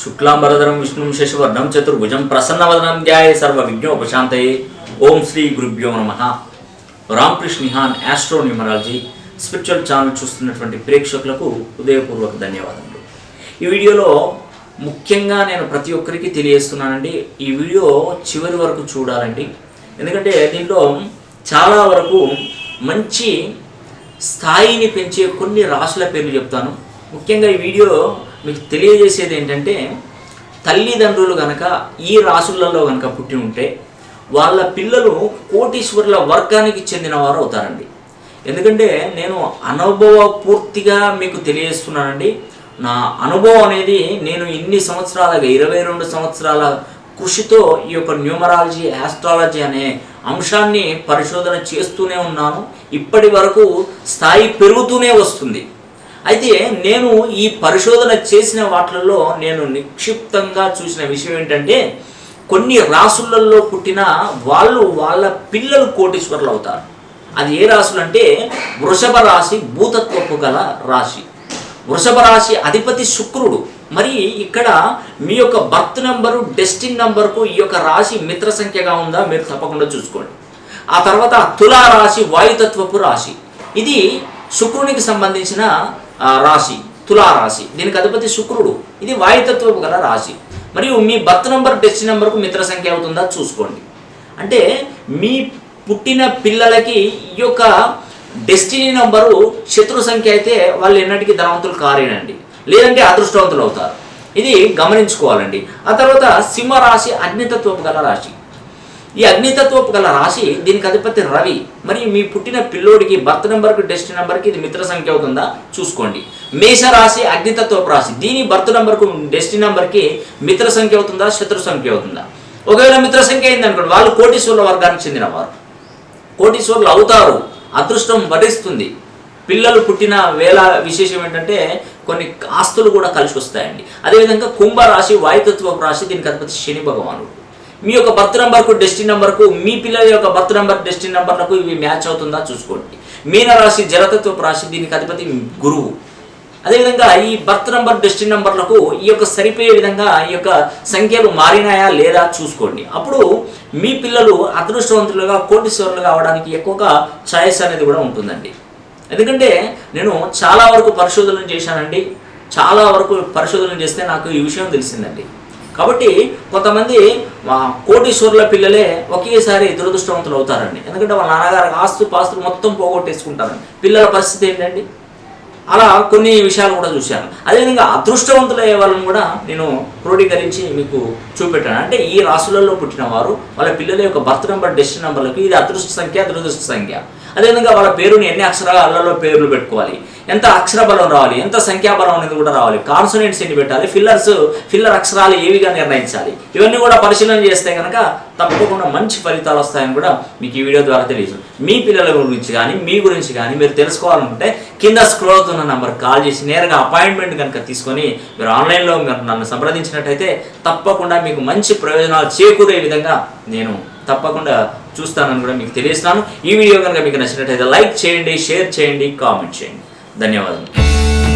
శుక్లాంబరధరం విష్ణుం శశివర్ణం చతుర్భుజం ప్రసన్నవదనం ధ్యాయ సర్వ విఘ్నోపశాంతయే ఓం శ్రీ గురుభ్యో నమ. రామకృష్ణ నిహాన్ ఆస్ట్రో న్యూమరాలజీ స్పిరిచువల్ ఛానల్ చూస్తున్నటువంటి ప్రేక్షకులకు ఉదయపూర్వక ధన్యవాదములు. ఈ వీడియోలో ముఖ్యంగా నేను ప్రతి ఒక్కరికి తెలియజేస్తున్నానండి ఈ వీడియో చివరి వరకు చూడాలండి. ఎందుకంటే దీంట్లో చాలా వరకు మంచి స్థాయిని పెంచే కొన్ని రాసుల పేర్లు చెప్తాను. ముఖ్యంగా ఈ వీడియో మీకు తెలియజేసేది ఏంటంటే తల్లిదండ్రులు కనుక ఈ రాసులలో కనుక పుట్టి ఉంటే వాళ్ళ పిల్లలు కోటీశ్వరుల వర్గానికి చెందినవారు అవుతారండి. ఎందుకంటే నేను అనుభవ పూర్తిగా మీకు తెలియజేస్తున్నానండి నా అనుభవం అనేది నేను ఇన్ని సంవత్సరాలుగా ఇరవై రెండు సంవత్సరాల కృషితో ఈ యొక్క న్యూమరాలజీ ఆస్ట్రాలజీ అనే అంశాన్ని పరిశోధన చేస్తూనే ఉన్నాను. ఇప్పటి వరకు స్థాయి పెరుగుతూనే వస్తుంది. అయితే నేను ఈ పరిశోధన చేసిన వాటిలలో నేను నిక్షిప్తంగా చూసిన విషయం ఏంటంటే కొన్ని రాసులలో పుట్టిన వాళ్ళు వాళ్ళ పిల్లలు కోటీశ్వరులు అవుతారు. అది ఏ రాసులు అంటే వృషభ రాశి భూతత్వపు గల రాశి. వృషభ రాశి అధిపతి శుక్రుడు. మరి ఇక్కడ మీ యొక్క బర్త్ నెంబరు డెస్టిన్ నెంబర్కు ఈ యొక్క రాశి మిత్ర సంఖ్యగా ఉందా మీరు తప్పకుండా చూసుకోండి. ఆ తర్వాత తులా రాశి వాయుతత్వపు రాశి. ఇది శుక్రునికి సంబంధించిన రాశి తులా రాశి. దీనికి అధిపతి శుక్రుడు. ఇది వాయుతత్వపు గల రాశి. మరియు మీ బర్త్ నెంబర్ డెస్ట్ నెంబర్కు మిత్ర సంఖ్య అవుతుందా చూసుకోండి. అంటే మీ పుట్టిన పిల్లలకి ఈ యొక్క డెస్టినీ నెంబరు శత్రు సంఖ్య అయితే వాళ్ళు ఎన్నటికీ ధనవంతులు కారేనండి. లేదంటే అదృష్టవంతులు అవుతారు. ఇది గమనించుకోవాలండి. ఆ తర్వాత సింహ రాశి అగ్నితత్వపు గల రాశి. ఈ అగ్నితత్వపు గల రాశి దీనికి అధిపతి రవి. మరి మీ పుట్టిన పిల్లోడికి బర్త్ నెంబర్కి డెస్టి నెంబర్కి ఇది మిత్ర సంఖ్య అవుతుందా? చూసుకోండి. మేష రాశి అగ్నితత్వపు రాశి. దీని బర్త్ నెంబర్కు డెస్టి నెంబర్కి మిత్ర సంఖ్య అవుతుందా? శత్రు సంఖ్య అవుతుందా? ఒకవేళ మిత్ర సంఖ్య అయిందనుకోండి వాళ్ళు కోటీశ్వరుల వర్గానికి చెందినవారు. కోటీశ్వరులు అవుతారు. అదృష్టం వరిస్తుంది. పిల్లలు పుట్టిన వేళ విశేషం ఏంటంటే కొన్ని ఆస్తులు కూడా కలిసి వస్తాయండి. అదేవిధంగా కుంభరాశి వాయుతత్వపు రాశి దీనికి అధిపతి శని భగవానుడు. మీ యొక్క బర్త్ నెంబర్కు డెస్టిన్ నెంబర్కు మీ పిల్లల యొక్క బర్త్ నెంబర్ డెస్టిన్ నెంబర్లకు ఇవి మ్యాచ్ అవుతుందా చూసుకోండి. మీనరాశి జలతత్వ రాశి దీనికి అధిపతి గురువు. అదేవిధంగా ఈ బర్త్ నంబర్ డెస్టిన్ నంబర్లకు ఈ యొక్క సరిపోయే విధంగా ఈ యొక్క సంఖ్యలు మారినాయా లేదా చూసుకోండి. అప్పుడు మీ పిల్లలు అదృష్టవంతులుగా కోటీశ్వరులుగా అవడానికి ఎక్కువగా ఛాయిస్ అనేది కూడా ఉంటుందండి. ఎందుకంటే నేను చాలా వరకు పరిశోధనలు చేశానండి. చాలా వరకు పరిశోధనలు చేస్తే నాకు ఈ విషయం తెలిసిందండి. కాబట్టి కొంతమంది కోటీశ్వరుల పిల్లలే ఒకేసారి దురదృష్టవంతులు అవుతారండి. ఎందుకంటే వాళ్ళ నాన్నగారు ఆస్తు పాస్తులు మొత్తం పోగొట్టేసుకుంటారండి. పిల్లల పరిస్థితి ఏంటండి? అలా కొన్ని విషయాలు కూడా చూశాను. అదేవిధంగా అదృష్టవంతులయ్యే వాళ్ళని కూడా నేను క్రోడీకరించి మీకు చూపెట్టాను. అంటే ఈ రాసులలో పుట్టిన వారు వాళ్ళ పిల్లల యొక్క బర్త్ నెంబర్ డెస్ట్ నెంబర్లకు ఇది అదృష్ట సంఖ్య దురదృష్ట సంఖ్య. అదేవిధంగా వాళ్ళ పేరుని ఎన్ని అక్షరాలలో పేర్లు పెట్టుకోవాలి? ఎంత అక్షర బలం రావాలి? ఎంత సంఖ్యాబలం అనేది కూడా రావాలి. కాన్సోనెంట్స్ ఎన్ని పెట్టాలి? ఫిల్లర్స్ ఫిల్లర్ అక్షరాలు ఏవిగా నిర్ణయించాలి? ఇవన్నీ కూడా పరిశీలన చేస్తే కనుక తప్పకుండా మంచి ఫలితాలు వస్తాయని కూడా మీకు ఈ వీడియో ద్వారా తెలియదు. మీ పిల్లల గురించి కానీ మీ గురించి కానీ మీరు తెలుసుకోవాలనుకుంటే కింద స్క్రోల్ అవుతున్న నంబర్ కాల్ చేసి నేరుగా అపాయింట్మెంట్ కనుక తీసుకొని మీరు ఆన్లైన్లో మీరు నన్ను సంప్రదించినట్టయితే తప్పకుండా మీకు మంచి ప్రయోజనాలు చేకూరే విధంగా నేను తప్పకుండా చూస్తానని కూడా మీకు తెలియజేస్తున్నాను. ఈ వీడియో కనుక మీకు నచ్చినట్టయితే లైక్ చేయండి షేర్ చేయండి కామెంట్ చేయండి. ధన్యవాదాలు